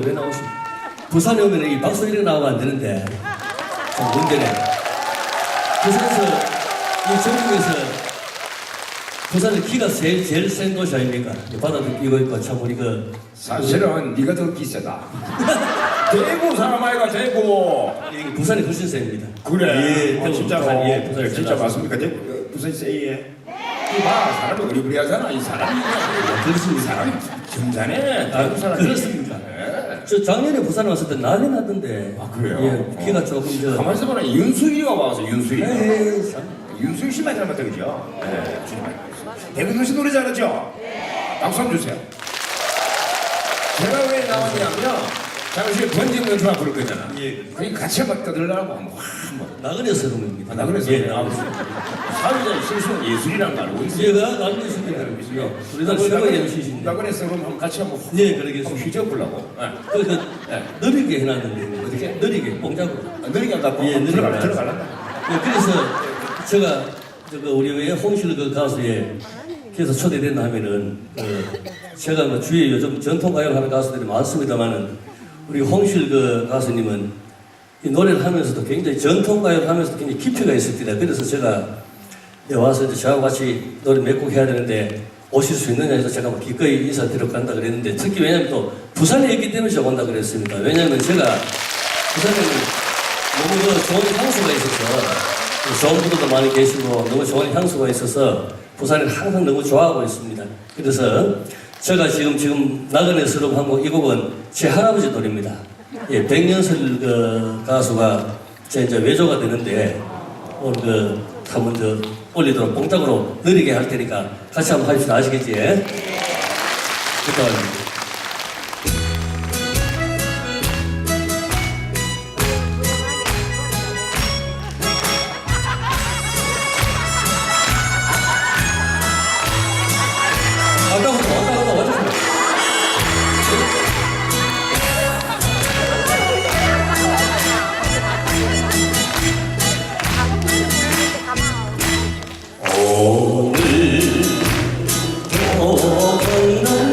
또 왜 나오십니까? 부산에 오면 이 박수 이렇게 나오면 안 되는데 좀 문제네. 부산에서 이 전국에서 부산의 키가 제일, 제일 센 곳이 아닙니까? 끼고 있고 참 우리 그 사실은 네가 더 비싸다. 대구 사람 아이가 대구. 이 부산이 훨씬 셉니다. 그래. 예, 어, 대구, 진짜로. 부산, 예, 부산 진짜 맞습니까? 대구 어, 부산 세이에. 이봐 사람이 어리부리하잖아. 이 사람이 그렇습니다. 사람이 점잖네. 아, 대구 사람. 그렇습니까? 예. 저 작년에 부산에 왔을 때 난리 났던데. 아 그래요? 예, 키가 어. 조금 저. 가만 있어봐라. 윤수이가 와서 윤수이가. 에이, 참. 윤수이 씨만 닮았다 그죠? 네. 대구 씨 노래 잘하죠? 박수 한번 주세요. 제가 왜 나왔냐면 당시에 번진 연주가 부를 거잖아. 예. 그게 같이 한번 떠들라고 한번 확 한번. 나그네 서름입니다. 아, 나 그래서 예, 아, 사회자의 실수는 예술이란 거 알고 있어요. 제가 나그네 서름입니다. 우리나라 최고의 MC신데. 나그네 서름 한번 같이 한번 확 예, 그러겠습니다. 휘저으려고. 네. 그, 그, 네. 느리게 해놨는데. 어떻게? 느리게, 공작으로. 아, 느리게 안 갖고 예, 느리게 들어가. 들어갈란다. 예, 그래서 제가 저거 우리 왜 홍실 그 가수에 그래서 초대됐나 하면은 그 제가 뭐 주위에 요즘 전통 가요를 하는 가수들이 많습니다만은 우리 홍실 그 가수님은 이 노래를 하면서도 굉장히 전통가요를 하면서도 굉장히 깊이가 있습니다. 그래서 제가 네, 와서 이제 저하고 같이 노래 몇 곡 해야 되는데 오실 수 있느냐 해서 제가 뭐 기꺼이 인사드리러 간다 그랬는데 특히 왜냐면 또 부산에 있기 때문에 제가 온다 그랬습니다. 왜냐면 제가 부산에 너무 그 좋은 향수가 있어서 좋은 분들도 많이 계시고 너무 좋은 향수가 있어서 부산을 항상 너무 좋아하고 있습니다. 그래서 제가 지금 지금 나그네 수록한 이 곡은 제 할아버지 노래입니다. 예, 백년설 그 가수가 제 이제 외조가 되는데 오늘 그 한번 저 올리도록 공작으로 느리게 할 테니까 같이 한번 하십시오. 아시겠지? 부탁합니다. Hồ 难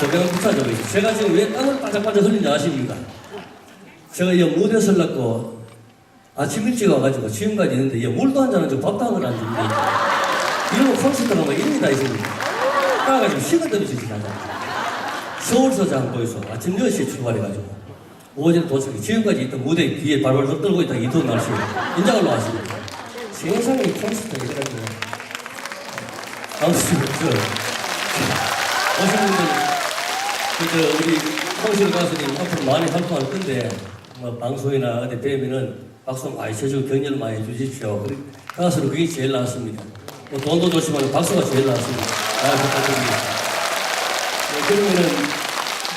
조명을 붙여주고 있어요. 제가 지금 왜 땀을 반짝반짝 흘리는지 아십니까? 제가 이 무대 설났고 아침 일찍 와가지고 지금까지 있는데 이 물도 한잔 하고 밥도 한걸안 주는데 이러고 콘서트 가면 이름이 다 있습니다. 까가지고 식은땀이 지지 나잖아. 서울 서장 보여서 아침 10시에 출발해가지고 오전에 도착해 지금까지 있던 무대 뒤에 발발 떨고 있다 이동 날씨에 인장을 놓았습니다. 세상에 콘서트가 이래가지고 아무튼 저 오신 분들 그저 우리 홍실 가수님 앞으로 많이 활동할 건데 뭐 방송이나 어디 뵈면은 박수 많이 쳐주고 격려를 많이 해주십시오. 가수로 그게 제일 낫습니다. 뭐 돈도 좋지만 박수가 제일 낫습니다. 잘 부탁드립니다. 네, 그러면은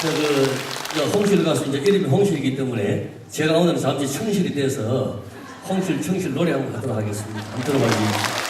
저그 저 홍실 가수 이제 이름이 홍실이기 때문에 제가 오늘 잠시 청실이 돼서 홍실 청실 노래 한번 하도록 하겠습니다. 한번 들어봐 주십시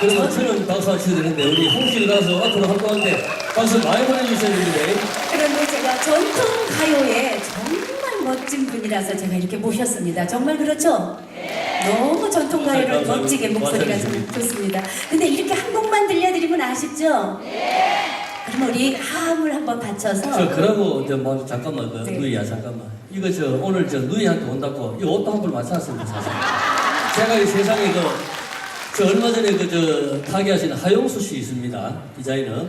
그러면 저는 박수 안 쳐야 되는데 우리 홍실 가서 앞으로 활동하는데 박수 많이 보내주셔야 됩니다. 그런데 제가 전통 가요에 정말 멋진 분이라서 제가 이렇게 모셨습니다. 정말 그렇죠? 너무 전통 가요를 감사합니다. 멋지게 목소리가 좀 맞아요. 좋습니다. 근데 이렇게 한 곡만 들려드리면 아쉽죠? 그럼 우리 하음을 한번 받쳐서 저 그러고 저 뭐, 잠깐만 그 네. 누이야 잠깐만 이거 저 오늘 저 누이한테 온다고 이 옷도 한벌 맞춰놨습니다 사실 제가 이 세상에 그 저 얼마 전에 그 저 타계하시는 하용수 씨 있습니다 디자이너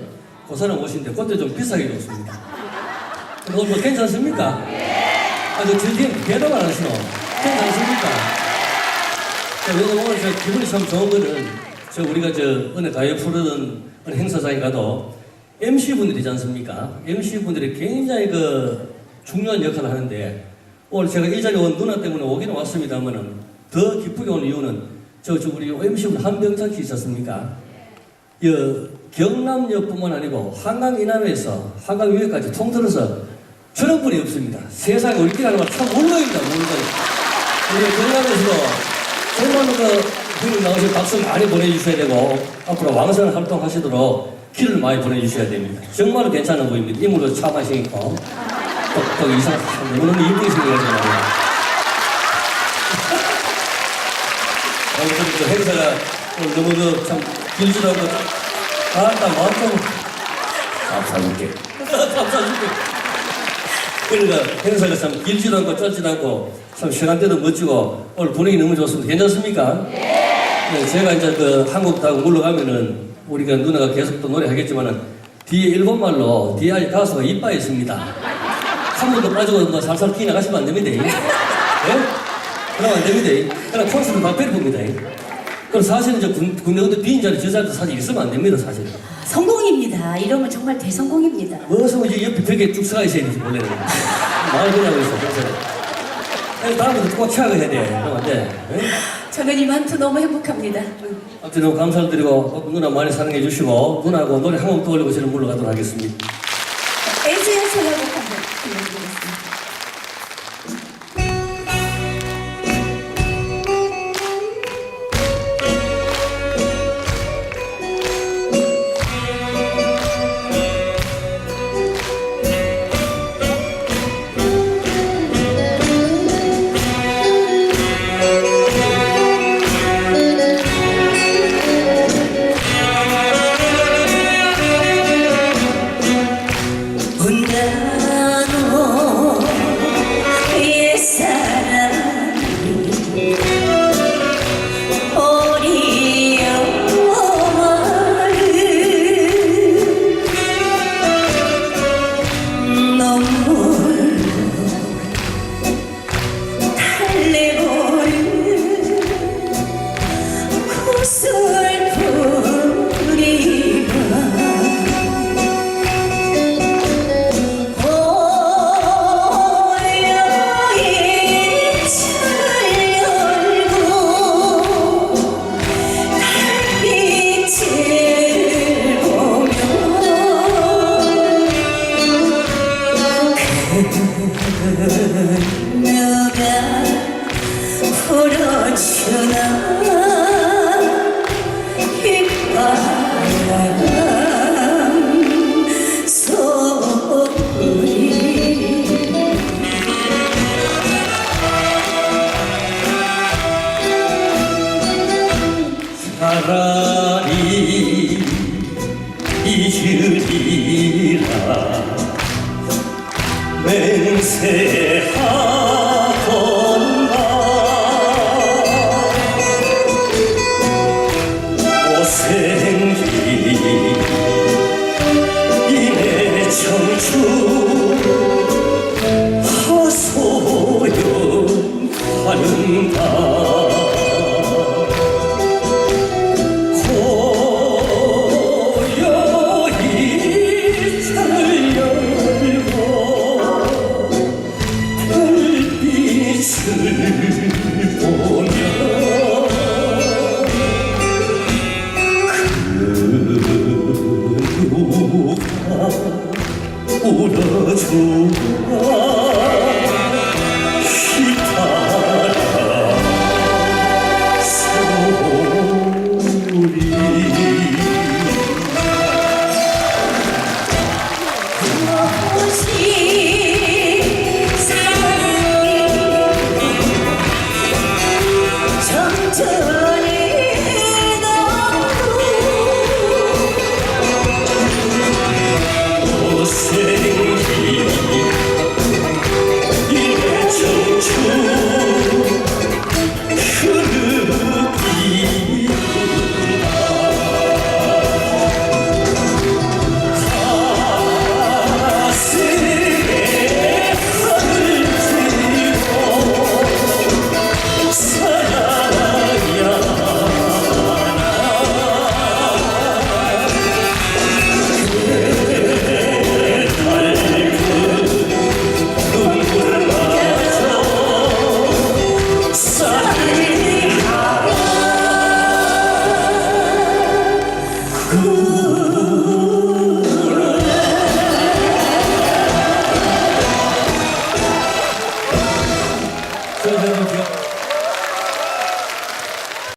그 사람 옷인데 그때 좀 비싸게 줬습니다 오늘 뭐 괜찮습니까? 아저 뒤에 대답 안 하시노 괜찮습니까? 자, 왜냐면 오늘 저 기분이 참 좋은 거는 저 우리가 저 어느 가요 프로든 어느 행사장에 가도 MC 분들이지 않습니까? MC 분들이 굉장히 그 중요한 역할을 하는데 오늘 제가 이 자리에 온 누나 때문에 오기는 왔습니다만은 더 기쁘게 온 이유는 저, 저 우리 MC 분 한병찬 씨 있었습니까? 이 경남역뿐만 아니고 한강 이남에서 한강 위에까지 통틀어서 저런 분이 없습니다. 세상에 우리끼리 하는 거참 물론입니다, 물론. 우리 경남에서도 정말로 그 분이 나오신 박수 많이 보내주셔야 되고 앞으로 왕성 활동하시도록 길을 많이 보내주셔야 됩니다. 정말로 괜찮은 분입니다. 인물도 참하시니까 또 또 이상 너무너무 이쁘게 생겨가지고 그 행사가 오늘 너무 그참 길지도 않고 아따 마음 좀 감사합니다. 감사합니다. 그러니까 행사가 참 길지도 않고 짧지도 않고 참 시간대도 멋지고 오늘 분위기 너무 좋습니다. 괜찮습니까? 네. 제가 이제 그 한국 타고 물러가면은 우리가 누나가 계속 또 노래하겠지만은 뒤에 일본말로 뒤에 아직 가수가 이빠에 있습니다. 한 번도 빠지고 뭐 살살 키 나가시면 안 됩니다. 예? 그러면 안 됩니다. 그럼 콘서트 다 빼봅니다. 그럼 사실은 이제 군, 군대 군대 빈 자리 저 자리도 사실 있으면 안 됩니다. 사실. 성공입니다. 이러면 정말 대성공입니다. 무슨 이제 옆에 벽에 쭉 서가 있어야 되지 원래는 마을 그냥 있어 그래서 다음부터 꼭 취하고 해야 돼 그러면 안돼 저는 이만큼 너무 행복합니다. 아무튼 너무 감사를 드리고 누나 많이 사랑해 주시고 누나하고 노래 한곡 떠올리고 저는 물러가도록 하겠습니다 차라리 잊으리라. 맹세하 por.